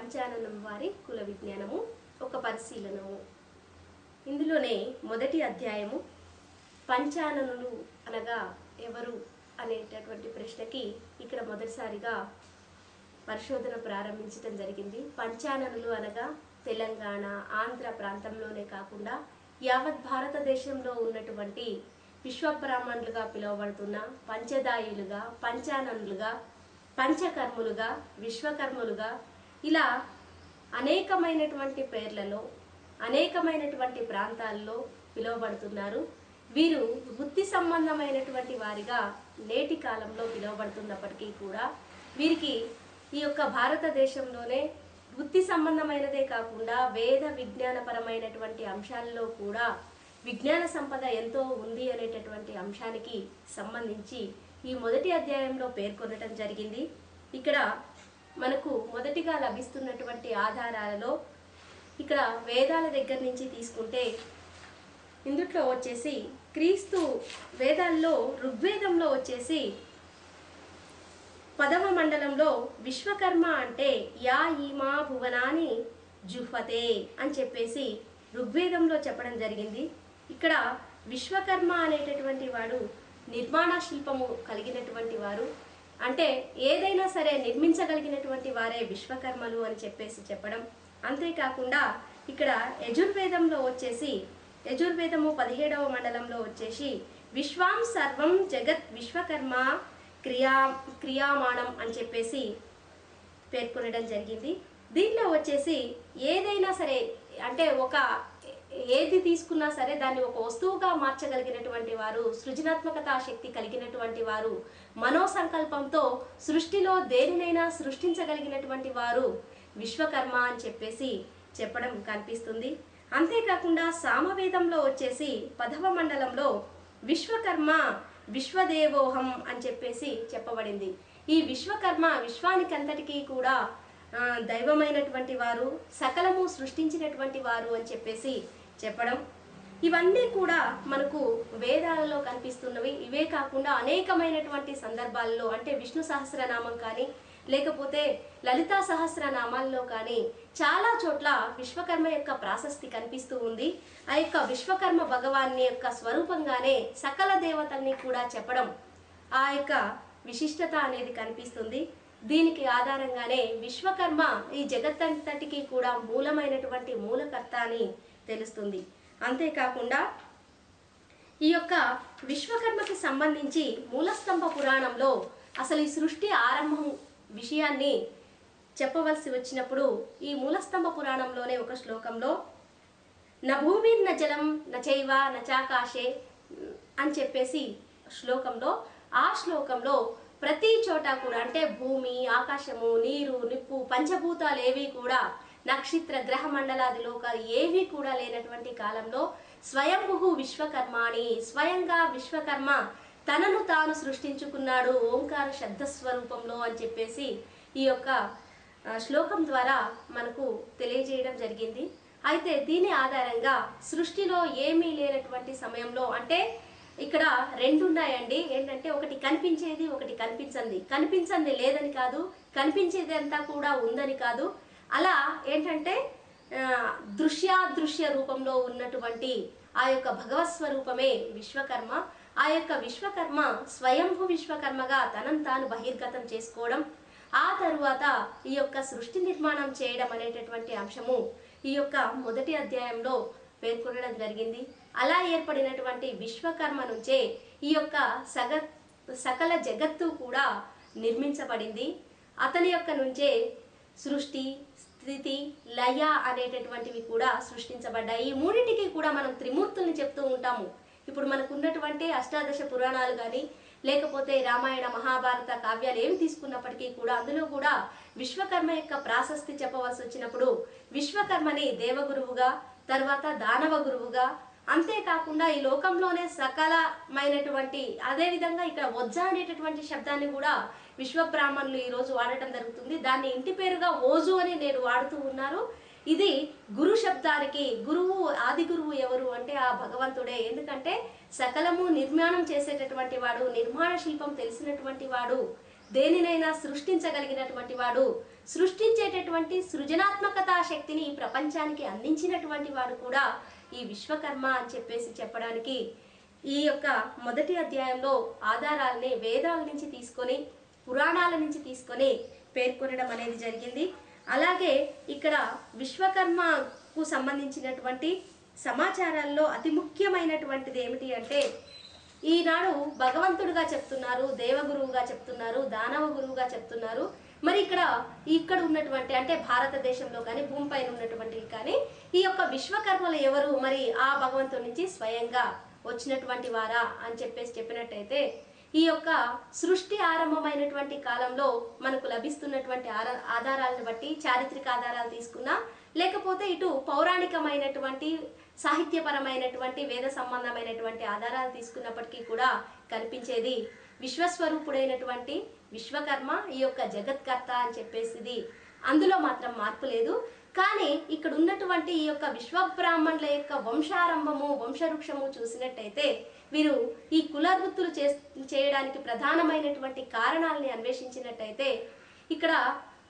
పంచాననం వారి కుల విజ్ఞానము ఒక పరిశీలనము. ఇందులోనే మొదటి అధ్యాయము పంచాననులు అనగా ఎవరు అనేటటువంటి ప్రశ్నకి ఇక్కడ మొదటిసారిగా పరిశోధన ప్రారంభించడం జరిగింది. పంచాననులు అనగా తెలంగాణ ఆంధ్ర ప్రాంతంలోనే కాకుండా యావత్ భారతదేశంలో ఉన్నటువంటి విశ్వబ్రాహ్మణులుగా పిలువబడుతున్న పంచదాయులుగా పంచాననులుగా పంచకర్ములుగా విశ్వకర్ములుగా ఇలా అనేకమైనటువంటి పేర్లలో అనేకమైనటువంటి ప్రాంతాల్లో పిలువబడుతున్నారు. వీరు వృత్తి సంబంధమైనటువంటి వారిగా నేటి కాలంలో పిలువబడుతున్నప్పటికీ కూడా వీరికి ఈ యొక్క భారతదేశంలోనే వృత్తి సంబంధమైనదే కాకుండా వేద విజ్ఞానపరమైనటువంటి అంశాల్లో కూడా విజ్ఞాన సంపద ఎంతో ఉంది అనేటటువంటి అంశానికి సంబంధించి ఈ మొదటి అధ్యాయంలో పేర్కొనటం జరిగింది. ఇక్కడ మనకు మొదటిగా లభిస్తున్నటువంటి ఆధారాలలో ఇక్కడ వేదాల దగ్గర నుంచి తీసుకుంటే ఇందుట్లో వచ్చేసి క్రీస్తు వేదాల్లో ఋగ్వేదంలో వచ్చేసి పదవ మండలంలో విశ్వకర్మ అంటే యా ఈమా భువనాని జుహ్వతే అని చెప్పేసి ఋగ్వేదంలో చెప్పడం జరిగింది. ఇక్కడ విశ్వకర్మ అనేటటువంటి వాడు నిర్మాణ శిల్పము కలిగినటువంటి వారు. అంటే ఏదైనా సరే నిర్మించగలిగినటువంటి వారే విశ్వకర్మలు అని చెప్పేసి చెప్పడం అంతేకాకుండా ఇక్కడ యజుర్వేదంలో వచ్చేసి యజుర్వేదము పదిహేడవ మండలంలో వచ్చేసి విశ్వాం సర్వం జగత్ విశ్వకర్మ క్రియా క్రియామాణం అని చెప్పేసి పేర్కొనడం జరిగింది. దీంట్లో వచ్చేసి ఏదైనా సరే అంటే ఒక ఏది తీసుకున్నా సరే దాన్ని ఒక వస్తువుగా మార్చగలిగినటువంటి వారు సృజనాత్మకత శక్తి కలిగినటువంటి వారు మనో సంకల్పంతో సృష్టిలో దేనినైనా సృష్టించగలిగినటువంటి వారు విశ్వకర్మ అని చెప్పేసి చెప్పడం కనిపిస్తుంది. అంతేకాకుండా సామవేదంలో వచ్చేసి పదవ మండలంలో విశ్వకర్మ విశ్వదేవోహం అని చెప్పేసి చెప్పబడింది. ఈ విశ్వకర్మ విశ్వానికంతటికీ కూడా దైవమైనటువంటి వారు సకలము సృష్టించినటువంటి వారు అని చెప్పేసి చెప్పడం. ఇవన్నీ కూడా మనకు వేదాలలో కనిపిస్తున్నవి. ఇవే కాకుండా అనేకమైనటువంటి సందర్భాల్లో అంటే విష్ణు సహస్రనామం కానీ లేకపోతే లలితా సహస్రనామాల్లో కానీ చాలా చోట్ల విశ్వకర్మ యొక్క ప్రాశస్తి కనిపిస్తూ ఉంది. ఆ యొక్క విశ్వకర్మ భగవాన్ని యొక్క స్వరూపంగానే సకల దేవతల్ని కూడా చెప్పడం ఆ యొక్క విశిష్టత అనేది కనిపిస్తుంది. దీనికి ఆధారంగానే విశ్వకర్మ ఈ జగత్తంతటికి కూడా మూలమైనటువంటి మూలకర్త అని తెలుస్తుంది. అంతేకాకుండా ఈ యొక్క విశ్వకర్మకి సంబంధించి మూలస్తంభ పురాణంలో అసలు ఈ సృష్టి ఆరంభం విషయాన్ని చెప్పవలసి వచ్చినప్పుడు ఈ మూలస్తంభ పురాణంలోనే ఒక శ్లోకంలో న భూమి న జలం న చైవ న చాకాశే అని చెప్పేసి శ్లోకంలో ఆ శ్లోకంలో ప్రతి చోట కూడా అంటే భూమి ఆకాశము నీరు నిప్పు పంచభూతాలు ఏవి కూడా నక్షత్ర గ్రహ మండలాది లోకాలు ఏవి కూడా లేనటువంటి కాలంలో స్వయంభు విశ్వకర్మాని స్వయంగా విశ్వకర్మ తనను తాను సృష్టించుకున్నాడు ఓంకార శబ్ద స్వరూపంలో అని చెప్పేసి ఈ యొక్క శ్లోకం ద్వారా మనకు తెలియజేయడం జరిగింది. అయితే దీని ఆధారంగా సృష్టిలో ఏమీ లేనటువంటి సమయంలో అంటే ఇక్కడ రెండు ఉన్నాయండి. ఏంటంటే ఒకటి కనిపించేది ఒకటి కనిపించంది. కనిపించంది లేదని కాదు కనిపించేది అంతా కూడా ఉందని కాదు. అలా ఏంటంటే దృశ్యాదృశ్య రూపంలో ఉన్నటువంటి ఆ యొక్క భగవత్ స్వరూపమే విశ్వకర్మ. ఆ యొక్క విశ్వకర్మ స్వయంభు విశ్వకర్మగా తనను తాను బహిర్గతం చేసుకోవడం. ఆ తరువాత ఈ యొక్క సృష్టి నిర్మాణం చేయడం అనేటటువంటి అంశము ఈ యొక్క మొదటి అధ్యాయంలో పేర్కొనడం జరిగింది. అలా ఏర్పడినటువంటి విశ్వకర్మ నుంచే ఈ యొక్క సగ సకల జగత్తు కూడా నిర్మించబడింది. అతని యొక్క నుంచే సృష్టి స్థితి లయ అనేటటువంటివి కూడా సృష్టించబడ్డాయి. ఈ మూడింటికి కూడా మనం త్రిమూర్తుల్ని చెప్తూ ఉంటాము. ఇప్పుడు మనకున్నటువంటి అష్టాదశ పురాణాలు కానీ లేకపోతే రామాయణ మహాభారత కావ్యాలు ఏమి తీసుకున్నప్పటికీ కూడా అందులో కూడా విశ్వకర్మ యొక్క ప్రాశస్తి చెప్పవలసి వచ్చినప్పుడు విశ్వకర్మని దేవగురువుగా తర్వాత దానవ గురువుగా అంతేకాకుండా ఈ లోకంలోనే సకలమైనటువంటి అదేవిధంగా ఇక్కడ వజ్జ అనేటటువంటి శబ్దాన్ని కూడా విశ్వబ్రాహ్మణులు ఈరోజు వాడటం జరుగుతుంది. దాన్ని ఇంటి పేరుగా ఓజు అని నేను వాడుతూ ఉన్నారు ఇది గురు శబ్దానికి గురువు ఆది గురువు ఎవరు అంటే ఆ భగవంతుడే. ఎందుకంటే సకలము నిర్మాణం చేసేటటువంటి వాడు నిర్మాణ శిల్పం తెలిసినటువంటి వాడు దేనినైనా సృష్టించగలిగినటువంటి వాడు సృష్టించేటటువంటి సృజనాత్మకత శక్తిని ఈ ప్రపంచానికి అందించినటువంటి వాడు కూడా ఈ విశ్వకర్మ అని చెప్పేసి చెప్పడానికి ఈ యొక్క మొదటి అధ్యాయంలో ఆధారాలని వేదాల నుంచి తీసుకొని పురాణాల నుంచి తీసుకొని పేర్కొనడం అనేది జరిగింది. అలాగే ఇక్కడ విశ్వకర్మకు సంబంధించినటువంటి సమాచారాల్లో అతి ముఖ్యమైనటువంటిది ఏమిటి అంటే ఈనాడు భగవంతుడుగా చెప్తున్నారు దేవగురువుగా చెప్తున్నారు దానవ గురువుగా చెప్తున్నారు. మరి ఇక్కడ ఇక్కడ ఉన్నటువంటి అంటే భారతదేశంలో కానీ భూమిపైన ఉన్నటువంటివి కానీ ఈ యొక్క విశ్వకర్మలు ఎవరు? మరి ఆ భగవంతుడి నుంచి స్వయంగా వచ్చినటువంటి వారా అని చెప్పేసి చెప్పినట్టయితే ఈ యొక్క సృష్టి ఆరంభమైనటువంటి కాలంలో మనకు లభిస్తున్నటువంటి ఆర- ఆధారాలను బట్టి చారిత్రక ఆధారాలు తీసుకున్నా లేకపోతే ఇటు పౌరాణికమైనటువంటి సాహిత్యపరమైనటువంటి వేద సంబంధమైనటువంటి ఆధారాలు తీసుకున్నప్పటికీ కూడా కనిపించేది విశ్వస్వరూపుడైనటువంటి విశ్వకర్మ ఈ యొక్క జగత్కర్త అని చెప్పేసిది. అందులో మాత్రం మార్పు లేదు. కానీ ఇక్కడ ఉన్నటువంటి ఈ యొక్క విశ్వబ్రాహ్మణుల యొక్క వంశారంభము వంశవృక్షము చూసినట్టయితే వీరు ఈ కుల వృత్తులు చే చేయడానికి ప్రధానమైనటువంటి కారణాలని అన్వేషించినట్టయితే ఇక్కడ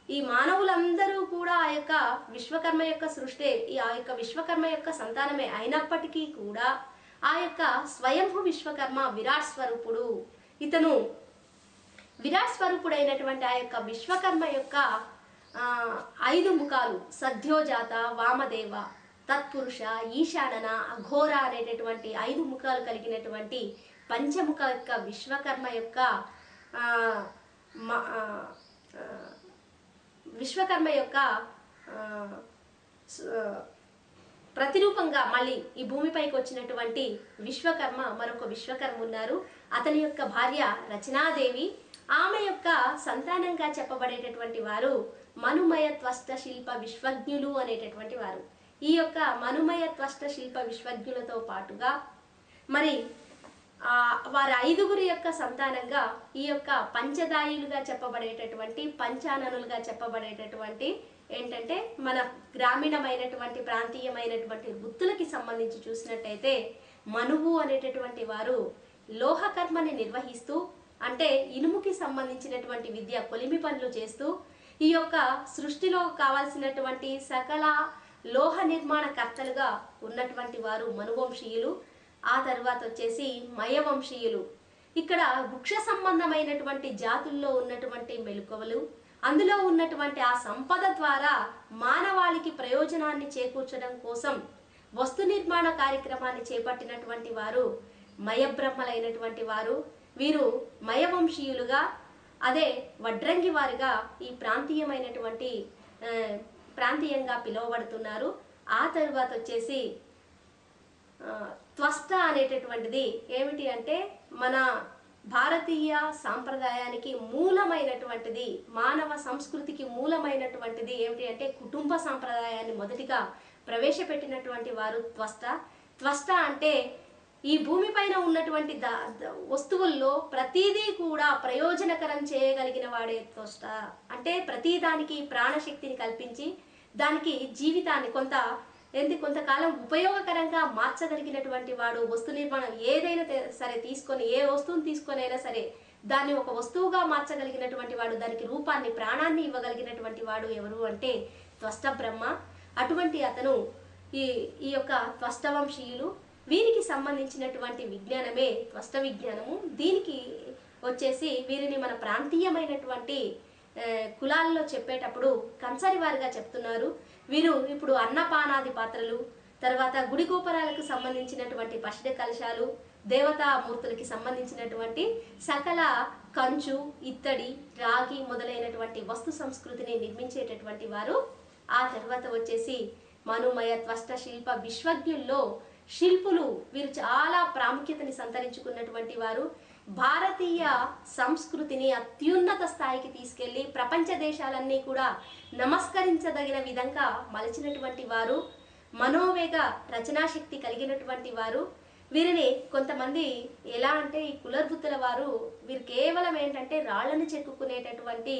ఈ మానవులందరూ కూడా ఆ యొక్క విశ్వకర్మ యొక్క సృష్టి ఈ ఆ యొక్క విశ్వకర్మ యొక్క సంతానమే అయినప్పటికీ కూడా ఆ యొక్క స్వయంభు విశ్వకర్మ విరాట్ స్వరూపుడు. ఇతను విరాట్ స్వరూపుడైనటువంటి ఆ యొక్క విశ్వకర్మ యొక్క ఐదు ముఖాలు. సద్యోజాత వామదేవ తత్పురుష ఈశానన అఘోర అనేటటువంటి ఐదు ముఖాలు కలిగినటువంటి పంచముఖ యొక్క విశ్వకర్మ యొక్క మ- విశ్వకర్మ యొక్క ప్రతిరూపంగా మళ్ళీ ఈ భూమిపైకి వచ్చినటువంటి విశ్వకర్మ మరొక విశ్వకర్మ ఉన్నారు. అతని యొక్క భార్య రచనాదేవి. ఆమె యొక్క సంతానంగా చెప్పబడేటటువంటి వారు మనుమయ త్వష్ట శిల్ప విశ్వజ్ఞులు అనేటటువంటి వారు. ఈ యొక్క మనుమయ త్వష్ట శిల్ప విశ్వజ్ఞులతో పాటుగా మరి వారి ఐదుగురి యొక్క సంతానంగా ఈ యొక్క పంచదాయులుగా చెప్పబడేటటువంటి పంచాననులుగా చెప్పబడేటటువంటి ఏంటంటే మన గ్రామీణమైనటువంటి ప్రాంతీయమైనటువంటి వృత్తులకి సంబంధించి చూసినట్టయితే మనువు అనేటటువంటి వారు లోహకర్మని నిర్వహిస్తూ అంటే ఇనుముకి సంబంధించినటువంటి విద్య కొలిమి పనులు చేస్తూ ఈ యొక్క సృష్టిలో కావాల్సినటువంటి సకల లోహ నిర్మాణ కర్తలుగా ఉన్నటువంటి వారు మనువంశీయులు. ఆ తర్వాత వచ్చేసి మయవంశీయులు. ఇక్కడ వృక్ష సంబంధమైనటువంటి జాతుల్లో ఉన్నటువంటి మెలుకవలు అందులో ఉన్నటువంటి ఆ సంపద ద్వారా మానవాళికి ప్రయోజనాన్ని చేకూర్చడం కోసం వస్తు నిర్మాణ కార్యక్రమాన్ని చేపట్టినటువంటి వారు మయబ్రహ్మలైనటువంటి వారు. వీరు మయవంశీయులుగా అదే వడ్రంగి వారిగా ఈ ప్రాంతీయమైనటువంటి ప్రాంతీయంగా పిలువబడుతున్నారు. ఆ తరువాత వచ్చేసి త్వష్ట అనేటటువంటిది ఏమిటి అంటే మన భారతీయ సాంప్రదాయానికి మూలమైనటువంటిది మానవ సంస్కృతికి మూలమైనటువంటిది ఏమిటి అంటే కుటుంబ సాంప్రదాయాన్ని మొదటిగా ప్రవేశపెట్టినటువంటి వారు త్వష్ట. త్వష్ట అంటే ఈ భూమిపైన ఉన్నటువంటి దా ద- వస్తువుల్లో ప్రతిదీ కూడా ప్రయోజనకరం చేయగలిగిన వాడే త్వష్ట. అంటే ప్రతి దానికి ప్రాణశక్తిని కల్పించి దానికి జీవితాన్ని కొంత ఏంటి కొంతకాలం ఉపయోగకరంగా మార్చగలిగినటువంటి వాడు వస్తు నిర్మాణం ఏదైనా సరే తీసుకొని ఏ వస్తువుని తీసుకొని అయినా సరే దాన్ని ఒక వస్తువుగా మార్చగలిగినటువంటి వాడు దానికి రూపాన్ని ప్రాణాన్ని ఇవ్వగలిగినటువంటి వాడు ఎవరు అంటే త్వష్ట బ్రహ్మ. అటువంటి అతను ఈ ఈ యొక్క త్వష్టవంశీయులు వీరికి సంబంధించినటువంటి విజ్ఞానమే త్వష్ట విజ్ఞానము. దీనికి వచ్చేసి వీరిని మన ప్రాంతీయమైనటువంటి కులాల్లో చెప్పేటప్పుడు కంచరి వారిగా చెప్తున్నారు. వీరు ఇప్పుడు అన్నపానాది పాత్రలు తర్వాత గుడి గోపురాలకు సంబంధించినటువంటి పసిడ కలశాలు దేవతామూర్తులకి సంబంధించినటువంటి సకల కంచు ఇత్తడి రాగి మొదలైనటువంటి వస్తు సంస్కృతిని నిర్మించేటటువంటి వారు. ఆ తర్వాత వచ్చేసి మనుమయ త్వష్ట శిల్ప విశ్వజ్ఞుల్లో శిల్పులు వీరు చాలా ప్రాముఖ్యతని సంతరించుకున్నటువంటి వారు. భారతీయ సంస్కృతిని అత్యున్నత స్థాయికి తీసుకెళ్ళి ప్రపంచ దేశాలన్నీ కూడా నమస్కరించదగిన విధంగా మలచినటువంటి వారు. మనోవేగ రచనాశక్తి కలిగినటువంటి వారు. వీరిని కొంతమంది ఎలా అంటే ఈ కులర్బుద్ధుల వారు వీరు కేవలం ఏంటంటే రాళ్ళను చెక్కుకునేటటువంటి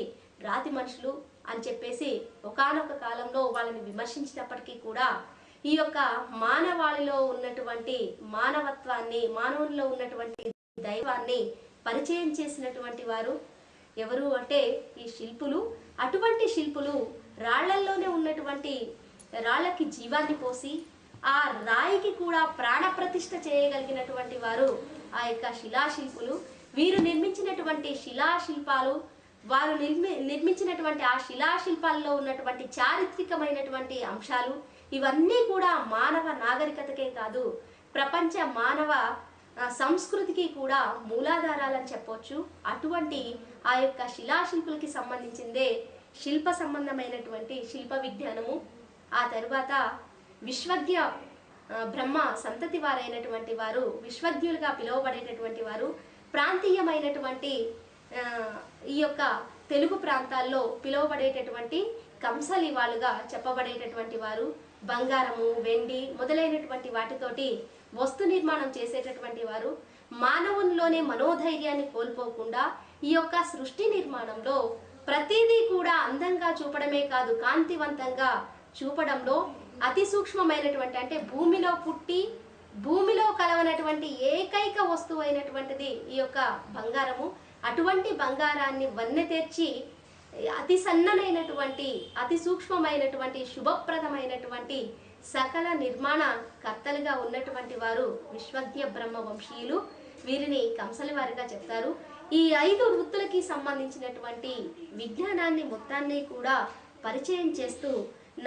రాతి మనుషులు అని చెప్పేసి ఒకానొక కాలంలో వాళ్ళని విమర్శించినప్పటికీ కూడా ఈ యొక్క మానవాళిలో ఉన్నటువంటి మానవత్వాన్ని మానవుల్లో ఉన్నటువంటి దైవాన్ని పరిచయం చేసినటువంటి వారు ఎవరు అంటే ఈ శిల్పులు. అటువంటి శిల్పులు రాళ్ళల్లోనే ఉన్నటువంటి రాళ్ళకి జీవాన్ని పోసి ఆ రాయికి కూడా ప్రాణప్రతిష్ఠ చేయగలిగినటువంటి వారు ఆ యొక్క శిలాశిల్పులు. వీరు నిర్మించినటువంటి శిలాశిల్పాలు వారు నిర్మి నిర్మించినటువంటి ఆ శిలాశిల్పాల్లో ఉన్నటువంటి చారిత్రికమైనటువంటి అంశాలు ఇవన్నీ కూడా మానవ నాగరికతకే కాదు ప్రపంచ మానవ సంస్కృతికి కూడా మూలాధారాలని చెప్పవచ్చు అటువంటి ఆ యొక్క శిలాశిల్పులకి సంబంధించిందే శిల్ప సంబంధమైనటువంటి శిల్ప విజ్ఞానము. ఆ తరువాత విశ్వజ్ఞ బ్రహ్మ సంతతి వారైనటువంటి వారు విశ్వజ్ఞులుగా పిలువబడేటటువంటి వారు ప్రాంతీయమైనటువంటి ఈ యొక్క తెలుగు ప్రాంతాల్లో పిలువబడేటటువంటి కంసలి వాళ్ళుగా చెప్పబడేటటువంటి వారు బంగారము వెండి మొదలైనటువంటి వాటితోటి వస్తు నిర్మాణం చేసేటటువంటి వారు మానవుల్లోనే మనోధైర్యాన్ని కోల్పోకుండా ఈ యొక్క సృష్టి నిర్మాణంలో ప్రతిదీ కూడా అందంగా చూపడమే కాదు కాంతివంతంగా చూపడంలో అతి సూక్ష్మమైనటువంటి అంటే భూమిలో పుట్టి భూమిలో కలవనటువంటి ఏకైక వస్తువు అయినటువంటిది ఈ యొక్క బంగారము. అటువంటి బంగారాన్ని వన్నె తెచ్చి అతి సన్ననైనటువంటి అతి సూక్ష్మమైనటువంటి శుభప్రదమైనటువంటి సకల నిర్మాణ కర్తలుగా ఉన్నటువంటి వారు విశ్వజ్ఞ బ్రహ్మ వంశీయులు వీరిని కంసలి వారిగా చెప్తారు. ఈ ఐదు వృత్తులకి సంబంధించినటువంటి విజ్ఞానాన్ని మొత్తాన్ని కూడా పరిచయం చేస్తూ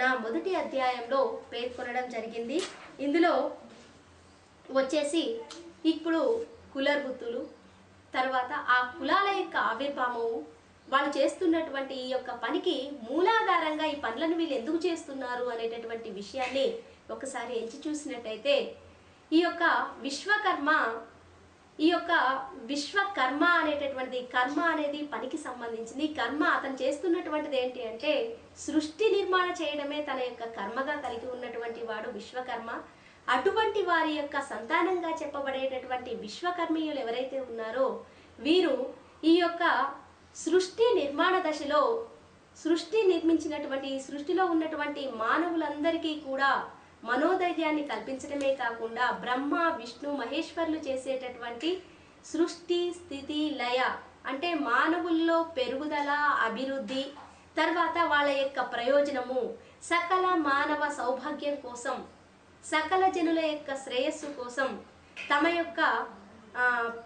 నా మొదటి అధ్యాయంలో పేర్కొనడం జరిగింది. ఇందులో వచ్చేసి ఇప్పుడు కులర్ వృత్తులు తర్వాత ఆ కులాల యొక్క ఆవిర్భావము వాళ్ళు చేస్తున్నటువంటి ఈ యొక్క పనికి మూలాధారంగా ఈ పనులను వీళ్ళు ఎందుకు చేస్తున్నారు అనేటటువంటి విషయాన్ని ఒకసారి ఎంచి చూసినట్టయితే ఈ యొక్క విశ్వకర్మ ఈ యొక్క విశ్వకర్మ అనేటటువంటిది కర్మ అనేది పనికి సంబంధించింది. కర్మ అతను చేస్తున్నటువంటిది ఏంటి అంటే సృష్టి నిర్మాణ చేయడమే తన యొక్క కర్మగా కలిగి ఉన్నటువంటి వాడు విశ్వకర్మ. అటువంటి వారి యొక్క సంతానంగా చెప్పబడేటటువంటి విశ్వకర్మీయులు ఎవరైతే ఉన్నారో వీరు ఈ యొక్క సృష్టి నిర్మాణ దశలో సృష్టి నిర్మించినటువంటి సృష్టిలో ఉన్నటువంటి మానవులందరికీ కూడా మనోధైర్యాన్ని కల్పించడమే కాకుండా బ్రహ్మ విష్ణు మహేశ్వర్లు చేసేటటువంటి సృష్టి స్థితి లయ అంటే మానవుల్లో పెరుగుదల అభివృద్ధి తర్వాత వాళ్ళ యొక్క ప్రయోజనము సకల మానవ సౌభాగ్యం కోసం సకల జనుల యొక్క శ్రేయస్సు కోసం తమ యొక్క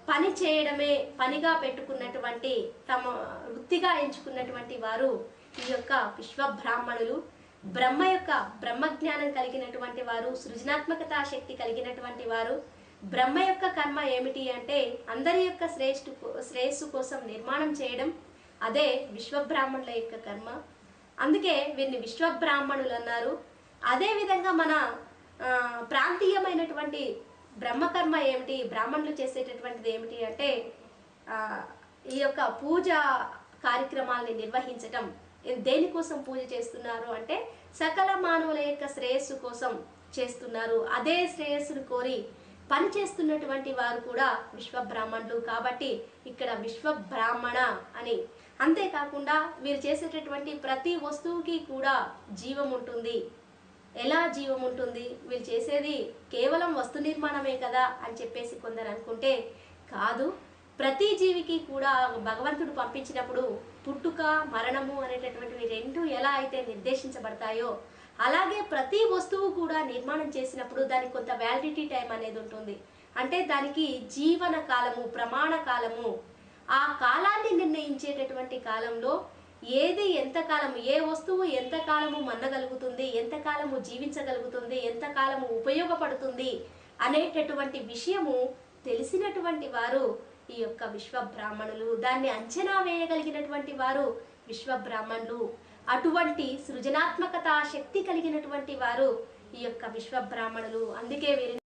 పని చేయడమే పనిగా పెట్టుకున్నటువంటి తమ వృత్తిగా ఎంచుకున్నటువంటి వారు ఈ యొక్క విశ్వ బ్రాహ్మణులు బ్రహ్మ యొక్క బ్రహ్మజ్ఞానం కలిగినటువంటి వారు సృజనాత్మకత శక్తి కలిగినటువంటి వారు. బ్రహ్మ యొక్క కర్మ ఏమిటి అంటే అందరి యొక్క శ్రేష్ఠు శ్రేయస్సు కోసం నిర్మాణం చేయడం. అదే విశ్వబ్రాహ్మణుల యొక్క కర్మ. అందుకే వీరిని విశ్వబ్రాహ్మణులు అన్నారు. అదేవిధంగా మన ప్రాంతీయమైనటువంటి బ్రహ్మకర్మ ఏమిటి? బ్రాహ్మణులు చేసేటటువంటిది ఏమిటి అంటే ఈ యొక్క పూజ కార్యక్రమాల్ని నిర్వహించటం. దేనికోసం పూజ చేస్తున్నారు అంటే సకల మానవుల యొక్క శ్రేయస్సు కోసం చేస్తున్నారు. అదే శ్రేయస్సును కోరి పని చేస్తున్నటువంటి వారు కూడా విశ్వ బ్రాహ్మణులు కాబట్టి ఇక్కడ విశ్వ బ్రాహ్మణ అని. అంతేకాకుండా వీరు చేసేటటువంటి ప్రతి వస్తువుకి కూడా జీవం ఉంటుంది. ఎలా జీవం ఉంటుంది? వీళ్ళు చేసేది కేవలం వస్తు నిర్మాణమే కదా? అని చెప్పేసి కొందరు అనుకుంటే కాదు. ప్రతి జీవికి కూడా భగవంతుడు పంపించినప్పుడు పుట్టుక మరణము అనేటటువంటివి రెండు ఎలా అయితే నిర్దేశించబడతాయో అలాగే ప్రతి వస్తువు కూడా నిర్మాణం చేసినప్పుడు దానికి కొంత వ్యాలిడిటీ టైం అనేది ఉంటుంది. అంటే దానికి జీవన కాలము ప్రమాణ కాలము ఆ కాలాన్ని నిర్ణయించేటటువంటి కాలంలో ఏది ఎంతకాలము ఏ వస్తువు ఎంతకాలము మన్నగలుగుతుంది ఎంతకాలము జీవించగలుగుతుంది ఎంతకాలము ఉపయోగపడుతుంది అనేటటువంటి విషయము తెలిసినటువంటి వారు ఈ యొక్క విశ్వ బ్రాహ్మణులు దాన్ని అంచనా వేయగలిగినటువంటి వారు విశ్వ బ్రాహ్మణులు అటువంటి సృజనాత్మకత శక్తి కలిగినటువంటి వారు ఈ యొక్క విశ్వ బ్రాహ్మణులు అందుకే వీరిని